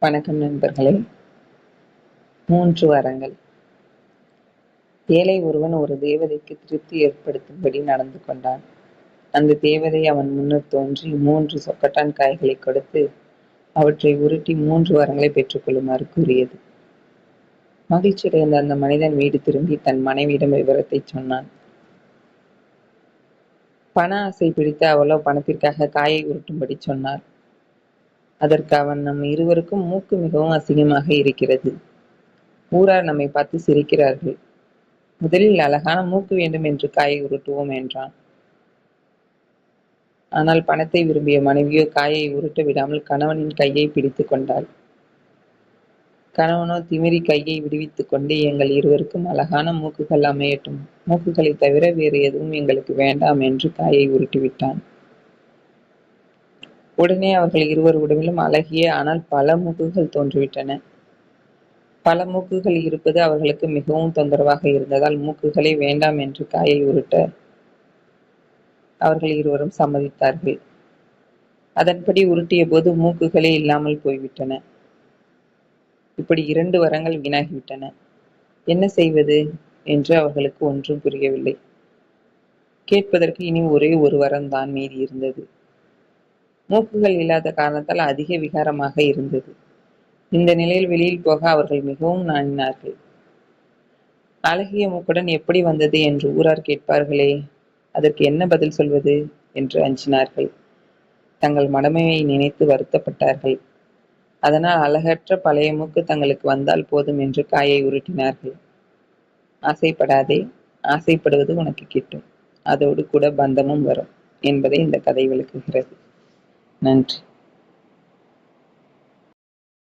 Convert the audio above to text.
வணக்கம் நண்பர்களே. மூன்று வரங்கள். ஏழை ஒருவன் ஒரு தேவதைக்கு திருப்தி ஏற்படுத்தும்படி நடந்து கொண்டான். அந்த தேவதை அவன் முன்னர் தோன்றி மூன்று சொக்கட்டான் காய்களை கொடுத்து அவற்றை உருட்டி மூன்று வரங்களை பெற்றுக்கொள்ளுமாறு கூறியது. மகிழ்ச்சியடைந்த அந்த மனிதன் வீடு திரும்பி தன் மனைவியிடம் விவரத்தை சொன்னான். பண ஆசை பிடித்த அவளோ பணத்திற்காக காயை உருட்டும்படி சொன்னார். அதற்கு அவன் நம் இருவருக்கும் மூக்கு மிகவும் அசிங்கமாக இருக்கிறது. ஊரார் நம்மை பார்த்து சிரிக்கிறார்கள். முதலில் அழகான மூக்கு வேண்டும் என்று காயை உருட்டுவோம் என்றான். ஆனால் பணத்தை விரும்பிய மனைவியோ காயை உருட்ட விடாமல் கணவனின் கையை பிடித்து கொண்டாள். கணவனோ திமிரி கையை விடுவித்துக் கொண்டு எங்கள் இருவருக்கும் அழகான மூக்குகள் அமையட்டும். மூக்குகளை தவிர வேறு எதுவும் எங்களுக்கு வேண்டாம் என்று காயை உருட்டிவிட்டான். உடனே அவர்கள் இருவர் உடம்பிலும் அழகிய ஆனால் பல மூக்குகள் தோன்றிவிட்டன. பல மூக்குகள் இருப்பது அவர்களுக்கு மிகவும் தொந்தரவாக இருந்ததால் மூக்குகளை வேண்டாம் என்று காயை உருட்ட அவர்கள் இருவரும் சம்மதித்தார்கள். அதன்படி உருட்டிய போது மூக்குகளே இல்லாமல் போய்விட்டன. இப்படி இரண்டு வரங்கள் வீணாகிவிட்டன. என்ன செய்வது என்று அவர்களுக்கு ஒன்றும் புரியவில்லை. கேட்பதற்கு இனி ஒரே ஒரு வரம் தான் மீதி இருந்தது. மூக்குகள் இல்லாத காரணத்தால் அதிக விகாரமாக இருந்தது. இந்த நிலையில் வெளியில் போக அவர்கள் மிகவும் நாணினார்கள். அழகிய மூக்குடன் எப்படி வந்தது என்று ஊரார் கேட்பார்களே அதற்கு என்ன பதில் சொல்வது என்று அஞ்சினார்கள். தங்கள் மடமையை நினைத்து வருத்தப்பட்டார்கள். அதனால் அழகற்ற பழைய மூக்கு தங்களுக்கு வந்தால் போதும் என்று காயை உருட்டினார்கள். ஆசைப்படாதே ஆசைப்படுவது உனக்கு கிட்டும். அதோடு கூட பந்தமும் வரும் என்பதை இந்த கதை விளக்குகிறது. நன்றி